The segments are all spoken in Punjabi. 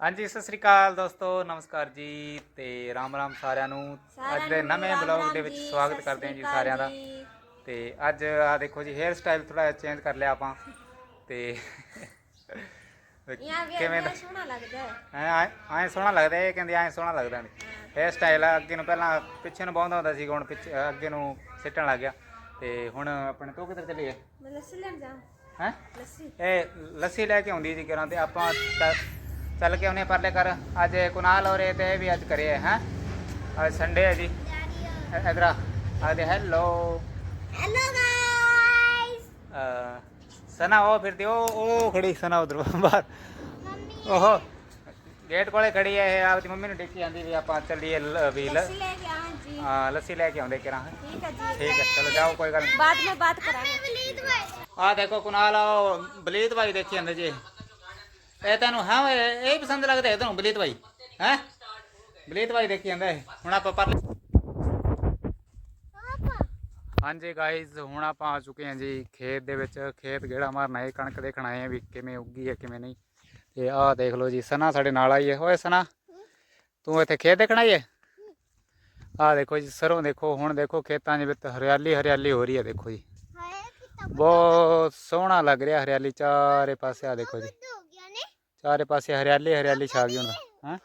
ਹਾਂਜੀ ਸਤਿ ਸ੍ਰੀ ਅਕਾਲ ਦੋਸਤੋ ਨਮਸਕਾਰ ਜੀ ਤੇ ਰਾਮ ਰਾਮ ਸਾਰਿਆਂ ਨੂੰ। ਅੱਜ ਦੇ ਨਵੇਂ ਬਲੌਗ ਦੇ ਵਿੱਚ ਸਵਾਗਤ ਕਰਦੇ ਹਾਂ ਜੀ ਸਾਰਿਆਂ ਦਾ। ਤੇ ਅੱਜ ਆ ਦੇਖੋ ਜੀ ਹੇਅਰ ਸਟਾਈਲ ਥੋੜਾ ਚੇਂਜ ਕਰ ਲਿਆ ਆਪਾਂ। ਤੇ ਕਿਵੇਂ ਦਾ? ਸੋਹਣਾ ਲੱਗਦਾ ਹੈ। ਐ ਸੋਹਣਾ ਲੱਗਦਾ ਇਹ ਕਹਿੰਦੇ ਐ ਸੋਹਣਾ ਲੱਗਦਾ ਨਹੀਂ। ਹੇਅਰ ਸਟਾਈਲ ਅੱਗੇ ਨੂੰ ਪਹਿਲਾਂ ਪਿੱਛੇ ਨੂੰ ਬਹੁੰਦਾ ਹੁੰਦਾ ਸੀ ਹੁਣ ਪਿੱਛੇ ਅੱਗੇ ਨੂੰ ਸਿੱਟਣ ਲੱਗ ਗਿਆ। ਤੇ ਹੁਣ ਆਪਣੇ ਤੋਂ ਕਿੱਧਰ ਚਲੀ ਗਏ ਮੈਂ ਲੱਸੀ ਲੈਣ ਜਾ। ਹੈ? ਲੱਸੀ। ਇਹ ਲੱਸੀ ਲੈ ਕੇ ਆਉਂਦੀ ਜੀ ਕਰਾਂ ਤੇ ਆਪਾਂ ਚ- ਚੱਲ ਕੇ ਉਹਨੇ ਪਰਲੇ ਕਰ ਅੱਜ ਕੁਨਾਲ ਹੋ ਰਹੇ ਤੇ ਇਹ ਵੀ ਅੱਜ ਕਰੇ ਹੈ ਹੈਂ? ਅੱਜ ਸੰਡੇ ਹੈ ਜੀ ਇ- ਇਧਰ ਆ ਆ ਦੇ ਹੈਲੋ ਹੈਲੋ ਗਾਇਸ ਸਨਾ ਉਹ ਫਿਰਦੀ ਉਹ ਉਹ ਖੜੀ ਸਨਾ ਉਧਰ ਬਾਹਰ ਓਹੋ ਗੇਟ ਕੋਲੇ ਖੜੀ ਹੈ ਇਹ ਆਪਦੀ ਮੰਮੀ ਨੂੰ ਡਿੱਕੀ ਜਾਂਦੀ ਵੀ ਆਪਾਂ ਚੱਲੀਏ ਲ- ਵੀ ਲ- ਲੱਸੀ ਲੈ ਕੇ ਆਵਾਂ ਜੀ ਹਾਂ, ਲੱਸੀ ਲੈ ਕੇ ਆਉਂਦੇ ਕਿਰਾਂ ठीक है जी ਠੀਕ ਹੈ ਚਲੋ ਜਾਓ ਕੋਈ ਗੱਲ ਨਹੀਂ बाद में बात कराएंगे ਆ ਦੇਖੋ ਕੁਨਾਲ ਉਹ ਬਲੀਤ ਭਾਈ ਦੇਖੀ ਜਾਂਦੇ ਜੀ ਇਹ ਤੈਨੂੰ ਹਾਂ ਇਹ ਹੀ ਪਸੰਦ ਲੱਗਦਾ ਹੈ ਤੈਨੂੰ ਬਲੀਤ ਭਾਈ ਹੈ? ਬਲੀਤ ਭਾਈ ਦੇਖੀ ਜਾਂਦਾ ਇਹ। ਹੁਣ ਆਪਾਂ ਪਰ ਹਾਂਜੀ ਗਾਇਜ਼ ਹੁਣ ਆਪਾਂ ਆ ਚੁੱਕੇ ਹਾਂ ਜੀ ਖੇਤ ਦੇ ਵਿੱਚ। ਖੇਤ ਗੇੜਾ ਮਾਰਨਾ ਹੈ ਕਣਕ ਦੇਖਣ ਆਏ ਹਾਂ ਵੀ ਕਿਵੇਂ ਉੱਗੀ ਹੈ ਕਿਵੇਂ ਨਹੀਂ। ਤੇ ਆਹ ਦੇਖ ਲਓ ਜੀ ਸਨਾ ਸਾਡੇ ਨਾਲ ਆਈ ਹੈ। ਓਏ ਸਨਾ ਤੂੰ ਇੱਥੇ ਖੇਤ ਦੇਖਣ ਆਈ ਹੈ? ਆਹ ਦੇਖੋ ਜੀ ਸਰੋਂ ਦੇਖੋ ਹੁਣ ਦੇਖੋ ਖੇਤਾਂ ਦੇ ਵਿੱਚ ਹਰਿਆਲੀ ਹਰਿਆਲੀ ਹੋ ਰਹੀ ਹੈ ਦੇਖੋ ਜੀ। ਬਹੁਤ ਸੋਹਣਾ ਲੱਗ ਰਿਹਾ ਹਰਿਆਲੀ ਚਾਰੇ ਪਾਸੇ ਆ ਦੇਖੋ ਜੀ। ਚਾਰੇ ਪਾਸੇ ਹਰਿਆਲੀ ਹਰਿਆਲੀ ਛਾ ਗਈ ਹੁਣ ਹਾਂ?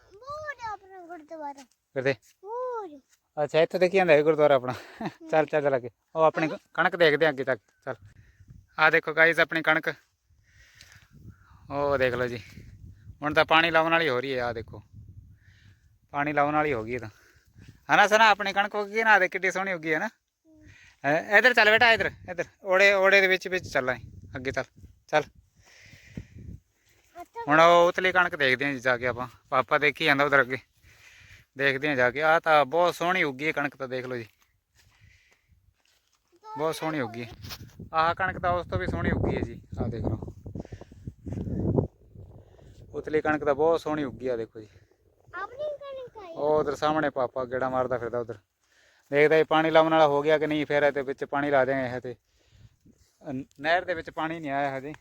ਕਿਤੇ ਅੱਛਾ ਇੱਥੇ ਦੇਖੀ ਜਾਂਦਾ ਹੈ ਗੁਰਦੁਆਰਾ ਆਪਣਾ? ਚੱਲ ਚੱਲ ਚੱਲ ਅੱਗੇ। ਉਹ ਆਪਣੀ ਕਣਕ ਦੇਖਦੇ ਅੱਗੇ ਤੱਕ ਚੱਲ। ਆ ਦੇਖੋ ਗਾਈਸ ਆਪਣੀ ਕਣਕ। ਉਹ ਦੇਖ ਲਓ ਜੀ। ਹੁਣ ਤਾਂ ਪਾਣੀ ਲਾਉਣ ਵਾਲੀ ਹੋ ਰਹੀ ਹੈ ਆ ਦੇਖੋ। ਪਾਣੀ ਲਾਉਣ ਵਾਲੀ ਹੋ ਗਈ ਤਾਂ। ਹਨਾ ਸਨਾ ਆਪਣੀ ਕਣਕ ਹੈ ਨਾ ਆਹ ਦੇਖ ਕਿੱਡੀ ਸੋਹਣੀ ਹੈ ਨਾ। ਹੈਂ, ਇੱਧਰ ਚੱਲ ਬੇਟਾ ਇੱਧਰ ਇੱਧਰ। ਓੜੇ ਓੜੇ ਦੇ ਵਿੱਚ ਵਿੱਚ ਚੱਲਾਂ ਅੱਗੇ ਚੱਲ ਚੱਲ। ਹੁਣ ਉਹ ਉਤਲੀ ਕਣਕ ਦੇਖਦੇ ਹਾਂ ਜੀ ਜਾ ਕੇ ਆਪਾਂ। ਪਾਪਾ ਦੇਖੀ ਜਾਂਦਾ ਉਧਰ ਅੱਗੇ। ਦੇਖਦੇ ਹਾਂ ਜਾ ਕੇ। ਆ ਤਾਂ ਬਹੁਤ ਸੋਹਣੀ ਉੱਗੀ ਹੈ ਕਣਕ ਤਾਂ ਦੇਖ ਲਓ ਜੀ। ਬਹੁਤ ਸੋਹਣੀ ਉੱਗੀ ਆਹ ਕਣਕ ਤਾਂ ਉਸ ਤੋਂ ਵੀ ਸੋਹਣੀ ਉੱਗੀ ਹੈ ਜੀ। ਆਹ ਦੇਖ ਲਓ। ਉਤਲੀ ਕਣਕ ਤਾਂ ਬਹੁਤ ਸੋਹਣੀ ਉੱਗੀ ਆ ਦੇਖੋ ਜੀ। ਉਹ ਉਧਰ ਸਾਹਮਣੇ ਪਾਪਾ ਗੇੜਾ ਮਾਰਦਾ ਫਿਰਦਾ ਉਧਰ। ਦੇਖਦਾ ਇਹ ਪਾਣੀ ਲਾਉਣ ਵਾਲਾ ਹੋ ਗਿਆ ਕਿ ਨਹੀਂ? ਫਿਰ ਇਹਦੇ ਵਿੱਚ ਪਾਣੀ ਲਾ ਦੇਂਗੇ ਇਹ ਤੇ। ਨਹਿਰ ਦੇ ਵਿੱਚ ਪਾਣੀ ਨਹੀਂ ਆਇਆ ਹਜੇ।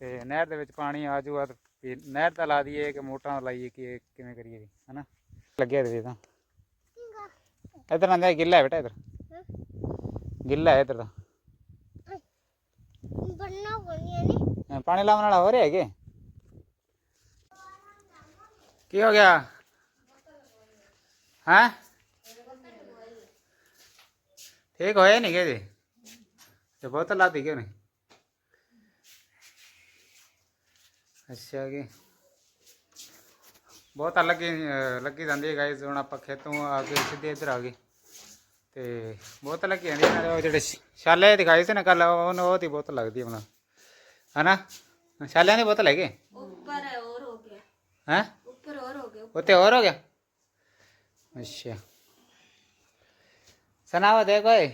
ਤੇ ਨਹਿਰ ਦੇ ਵਿੱਚ ਪਾਣੀ ਆ ਜੂਗਾ ਤੇ ਵੀ ਨਹਿਰ ਤਾਂ ਲਾ ਦਈਏ ਕਿ ਮੋਟਰਾਂ ਲਾਈਏ ਕਿ ਇਹ ਕਿਵੇਂ ਕਰੀਏ ਵੀ ਹਨਾ? ਲੱਗਿਆ ਦੇ ਤਾਂ। ਇਧਰ ਨਾ ਜਾ ਗਿੱਲਾ ਹੈ ਬੇਟਾ ਇਧਰ। ਗਿੱਲਾ ਹੈ ਇਧਰ ਤਾਂ। ਅਹ ਪਾਣੀ ਲਾਉਣ ਵਾਲਾ ਹੋ ਰਿਹਾ ਹੈਗੇ। ਕੀ ਹੋ ਗਿਆ? ਹਾਂ? ਠੀਕ ਹੋਇਆ ਨਹੀਂ ਕਿ ਜੀ? ਤੇ ਬੋਤਲ ਲਾਤੀ ਕਿਉਂ ਨਹੀਂ ਅੱਛਾ ਕਿ ਬਹੁਤ ਲੱਗੀ ਅਹ ਲੱਗੀ ਜਾਂਦੀ ਹੈ ਗਾਇਸ ਹੁਣ ਆਪਾਂ ਖੇਤੋਂ ਆ ਕੇ ਸਿੱਧੇ ਇੱਧਰ ਆ ਗਏ ਤੇ ਬਹੁਤ ਲੱਗੀ ਜਾਂਦੀ ਹੈ ਨਾਲੇ ਉਹ ਜਿਹੜੇ ਛ- ਛਾਲੇ ਦਿਖਾਏ ਸੀ ਨਾ ਕੱਲ ਉਹਨੂੰ ਉਹ ਦੀ ਬਹੁਤ ਲੱਗਦੀ ਹੈ ਬਣਾ ਹਨਾ ਛਾਲਿਆਂ ਦੀ ਬੋਤਲ ਹੈਗੇ ऊपर है और हो गया ਹੈ ऊपर और हो गया ਉੱਤੇ ਹੋਰ ਹੋ ਗਿਆ ਅੱਛਾ ਸੁਣਾਓ ਦੇਖੋ ਏ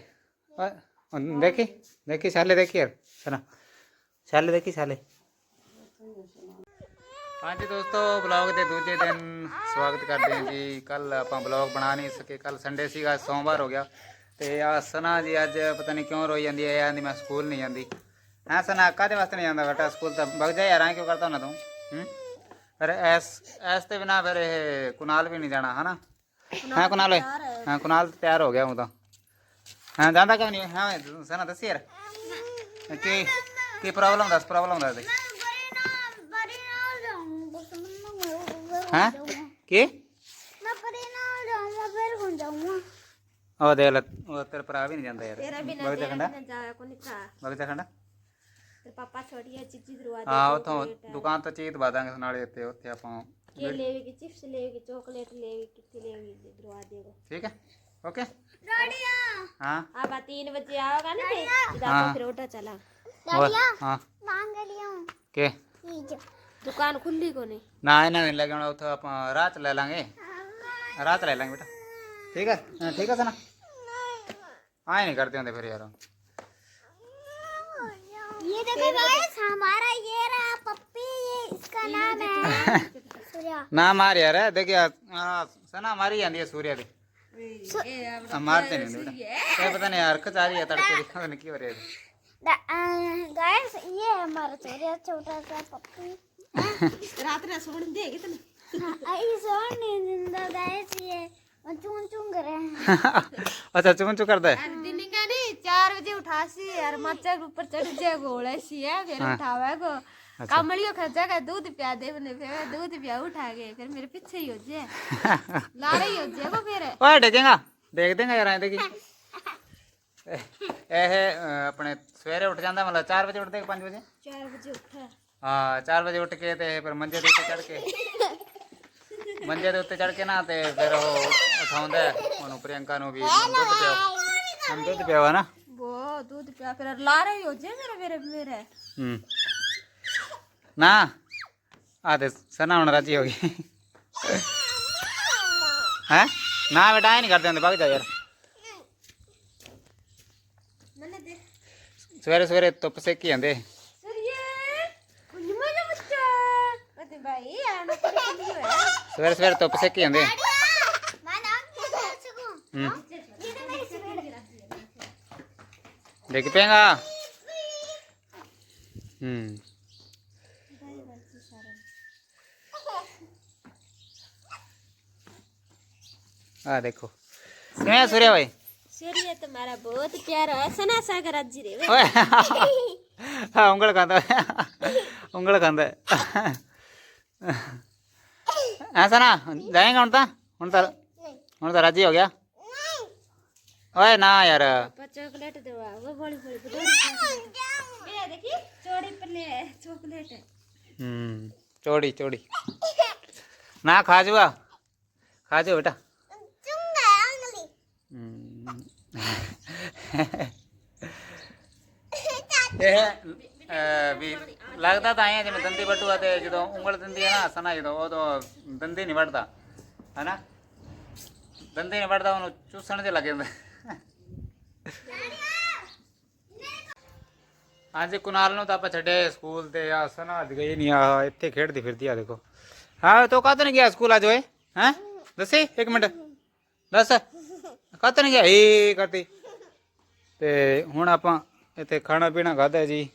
ਓਏ, ਹੁਣ ਦੇਖੀ ਦੇਖੀ ਛਾਲੇ ਦੇਖੀ ਯਾਰ ਸੁਣਾ ਛਾਲੇ ਦੇਖੀ ਛਾਲੇ ਹਾਂਜੀ ਦੋਸਤੋ ਬਲੌਗ ਦੇ ਦੂਜੇ ਦਿਨ ਸਵਾਗਤ ਕਰਦੇ ਹਾਂ ਜੀ। ਕੱਲ ਆਪਾਂ ਬਲੌਗ ਬਣਾ ਨਹੀਂ ਸਕੇ। ਕੱਲ ਸੰਡੇ ਸੀਗਾ ਸੋਮਵਾਰ ਹੋ ਗਿਆ। ਤੇ ਆ ਸਨਾ ਜੀ ਅੱਜ ਪਤਾ ਨਹੀਂ ਕਿਉਂ ਰੋਈ ਜਾਂਦੀ ਹੈ ਆਂਦੀ ਮੈਂ ਸਕੂਲ ਨਹੀਂ ਜਾਂਦੀ। ਹਾਂ ਸਨਾ ਕਾਹਦੇ ਵਾਸਤੇ ਨਹੀਂ ਜਾਂਦਾ ਬੇਟਾ? ਸਕੂਲ ਤਾਂ ਵਗ ਜਾ ਯਾਰ ਕਿਉਂ ਕਰਦਾ ਹੁੰਦਾ ਤੂੰ? ਹੂੰ? ਫਿਰ ਐਸ ਐਸ ਤੇ ਬਿਨਾ ਫਿਰ ਇਹ ਕੁਨਾਲ ਵੀ ਨਹੀਂ ਜਾਣਾ ਹਨਾ? ਹਾਂ ਕੁਨਾਲ ਹਾਂ। ਕੁਨਾਲ ਤਿਆਰ ਹੋ ਗਿਆ ਉਹ ਤਾਂ। ਹਾਂ ਜਾਂਦਾ ਕਿਉਂ ਨਹੀਂ? ਹਾਂ ਸਨਾ ਦੱਸ ਯਾਰ। ਕੀ ਕੀ ਪ੍ਰੋਬਲਮ ਦੱਸ ਪ੍ਰੋਬਲਮ ਦੱਸ ਦੇ। ਹਾਂ ਕੀ ਉਹ ਦੇ ਲੈ ਉਹ ਤੇਰੇ ਭਰਾ ਵੀ ਨਹੀਂ ਜਾਂਦਾ ਯਾਰ तेरा बिना ਵਗ ਜਾ तेरा ਖੰਡਾ बिना जाया को नहीं था ਵਗ ਜਾ ਖੰਡਾ तेरे पापा छोड़ी है चीची दरवा ਹਾਂ ਉਥੋਂ ਦੁਕਾਨ ਤੋਂ ਚੀਜ਼ ਦਵਾ ਦਾਂਗੇ ਨਾਲੇ ਉੱਤੇ ਉੱਥੇ ਆਪਾਂ के लेवेगी चिप्स लेवेगी चॉकलेट लेवेगी कितनी लेवेगी दरवा देगा ਠੀਕ ਹੈ ਓਕੇ ਹਾਂ अब आ तीन बजे आओगा ना फिर इधर हाँ। फिर उठा चला ਹੋਰ ਹਾਂ ਕੀ दुकान खुली को नहीं ना है ना नहीं लगेगा तो आप रात ले लेंगे रात ले लेंगे बेटा ठीक है ठीक है सना आए नहीं करते होते फिर यार ये देखो गाइस हमारा ये रहा पप्पी ये इसका नाम है सूर्या नाम आ रहा है देखिए सना हमारी आंदी है सूर्या दी मारते नहीं बेटा पता नहीं हरकत आ रही है तड़के की हो रही है गाइस ये हमारा सूर्या छोटा सा पप्पी ਰਾਤ ਨਾਲ ਸੌਣ ਦੇ ਕਿਤਨੇ आई सोन नहीं जिंदा गाइस ये चून चून कर रहे हैं ਅੱਛਾ ਚੁੰਮ ਚੁ ਕਰਦਾ ਹੈ दिन का नहीं चार बजे उठा सी यार मच्चा के ऊपर चढ़ जाए गोले सी है फिर हाँ। उठावा को कमलियो खर्चा का दूध पिया दे मैंने फिर मैं दूध पिया उठा के फिर मेरे पीछे ही हो जाए लारे ही हो जाए वो फिर ਓਏ ਡੇਗੇਗਾ ਦੇਖ ਦੇਗਾ ਯਾਰ ਐਂ ਤੇ ਕੀ ਇਹ ਅਹ, ਆਪਣੇ ਸਵੇਰੇ ਉੱਠ ਜਾਂਦਾ ਮਤਲਬ 4 ਵਜੇ ਉੱਠਦੇ 5 ਵਜੇ चार बजे उठा ਹਾਂ 4 ਵਜੇ ਉੱਠ ਕੇ ਤੇ ਫਿਰ ਮੰਜੇ ਦੇ ਉੱਤੇ ਚੜ ਕੇ। ਮੰਜੇ ਦੇ ਉੱਤੇ ਚੜ ਕੇ ਨਾ ਤੇ ਫਿਰ ਉਹ ਉਠਾਉਂਦਾ ਉਹਨੂੰ ਪ੍ਰਿਯੰਕਾ ਨੂੰ ਵੀ। ਦੁੱਧ ਪਿਆ। ਹਮ ਦੁੱਧ ਪਿਆਵਾ ਨਾ? ਬਹੁਤ ਦੁੱਧ ਪਿਆ ਫਿਰ ਲਾ ਰਹੀ ਹੋ ਜੇ ਮੇਰੇ ਮੇਰੇ ਮੇਰੇ। ਹੂੰ। ਨਾ ਆ ਤੇ ਸਨਾ ਹੁਣ ਰਾਜੀ ਹੋ ਗਈ। ਹੈ? ਨਾ ਬੇਟਾ ਨਹੀਂ ਕਰਦੇ ਹੁੰਦੇ ਬਾਗ ਜਾ ਯਾਰ। ਸਵੇਰੇ ਸਵੇਰੇ ਧੁੱਪ ਸੇਕੀ ਜਾਂਦੇ। Sweater sweater top sekian deh. Mana mm. aku? Di Hmm. Ah, dekho. Siapa Surya boy? Surya, tuh marah. Bodo, cinta, apa sanasa karat jiri. Oh. Ha, ungkul kanda. Ungkul kanda. हाँ, ऐसा ना जाएँगे हूँ तो हूँ तो हूँ तो राज़ी हो गया? ओए ना यार। चॉकलेट वो बड़ी बड़ी बड़ी ये देखी चोरी पने चॉकलेट। हम्म चोरी चोरी। ना खा जुआ खा जो बेटा। चुंगा अंगली हम्म। ये ਵੀ ਲੱਗਦਾ ਤਾਂ ਐ ਜਿਵੇਂ ਦੰਦੀ ਬਟੂਆ ਤੇ ਜਦੋਂ ਉਂਗਲ ਦਿੰਦੀ ਹੈ ਨਾ ਸਨਾ ਜਦੋਂ ਉਹ ਤੋਂ ਦੰਦੀ ਨਹੀਂ ਵੜਦਾ ਹੈਨਾ? ਦੰਦੀ ਨਹੀਂ ਵੜਦਾ ਉਹਨੂੰ ਚੂਸਣ ਤੇ ਲੱਗ ਜਾਂਦਾ। ਹਾਂਜੀ, ਕੁਨਾਲ ਨੂੰ ਤਾਂ ਆਪਾਂ ਛੱਡੇ ਸਕੂਲ ਤੇ ਆ ਸਨਾ ਅੱਜ ਗਈ ਨਹੀਂ ਆ ਇੱਥੇ ਖੇਡਦੀ ਫਿਰਦੀ ਆ ਦੇਖੋ। ਹਾਂ, ਤੋ ਕਾਹਤੋਂ ਨਹੀਂ ਗਿਆ ਸਕੂਲ ਅੱਜ ਓਏ? ਹੈ? ਦੱਸੀ, ਇੱਕ ਮਿੰਟ। ਦੱਸ। ਕਾਹਤੋਂ ਨਹੀਂ ਗਿਆ? ਏ ਕਰਦੀ ਤੇ। ਹੁਣ ਆਪਾਂ ਇੱਥੇ ਖਾਣਾ ਪੀਣਾ ਖਾਦਾ ਜੀ।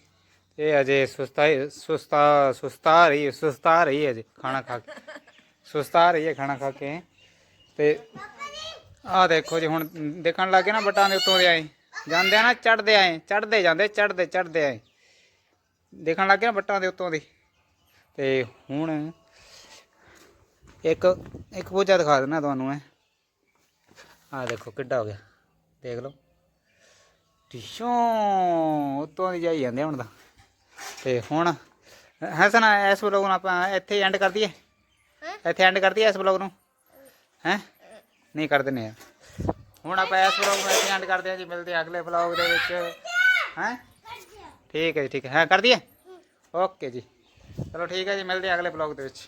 ਇਹ ਅਜੇ ਸੁਸਤਾ ਸੁਸਤਾ ਸੁਸਤਾ ਰਹੀ ਸੁਸਤਾ ਰਹੀ ਹੈ ਜੀ ਖਾਣਾ ਖਾ ਕੇ। ਸੁਸਤਾ ਰਹੀ ਹੈ ਖਾਣਾ ਖਾ ਕੇ। ਤੇ ਆਹ ਦੇਖੋ ਜੀ, ਹੁਣ ਦੇਖਣ ਲੱਗੇ ਨਾ ਬਟਾਂ ਦੇ ਉੱਤੋਂ ਦੇ ਆਏ। ਜਾਂਦੇ ਆ ਨਾ ਚੜਦੇ ਆਏ ਚੜਦੇ ਜਾਂਦੇ ਚੜਦੇ ਚੜਦੇ ਆਏ। ਦੇਖਣ ਲੱਗੇ ਨਾ ਬਟਾਂ ਦੇ ਉੱਤੋਂ ਦੀ। ਤੇ ਹੁਣ ਇੱਕ ਇੱਕ ਪੂਜਾ ਦਿਖਾ ਦਿੰਦਾ ਤੁਹਾਨੂੰ ਮੈਂ। ਆਹ ਦੇਖੋ ਕਿੱਡਾ ਹੋ ਗਿਆ। ਦੇਖ ਲਓ। ਟਿਸ਼ੋਂ ਉੱਤੋਂ ਦੀ ਜਾਈ ਜਾਂਦੇ ਹੁਣ ਤਾਂ। ਤੇ ਹੁਣ ਹਸਨ ਇਸ ਵਲੋਗ ਨੂੰ ਆਪਾਂ ਇੱਥੇ ਐਂਡ ਕਰ ਦਈਏ? ਇੱਥੇ ਐਂਡ ਕਰ ਦਈਏ ਇਸ ਵਲੋਗ ਨੂੰ? ਹੈ? ਨਹੀਂ ਕਰ ਦਿੰਦੇ ਆ। ਹੁਣ ਆਪਾਂ ਇਸ ਵਲੋਗ ਨੂੰ ਇੱਥੇ ਐਂਡ ਕਰਦੇ ਹਾਂ ਜੀ ਮਿਲਦੇ ਹਾਂ ਅਗਲੇ ਵਲੋਗ ਦੇ ਵਿੱਚ। ਹੈ? ਠੀਕ ਹੈ ਜੀ ਠੀਕ ਹੈ। ਹਾਂ ਕਰ ਦਈਏ? ਓਕੇ ਜੀ। ਚਲੋ ਠੀਕ ਹੈ ਜੀ ਮਿਲਦੇ ਹਾਂ ਅਗਲੇ ਵਲੋਗ ਦੇ ਵਿੱਚ।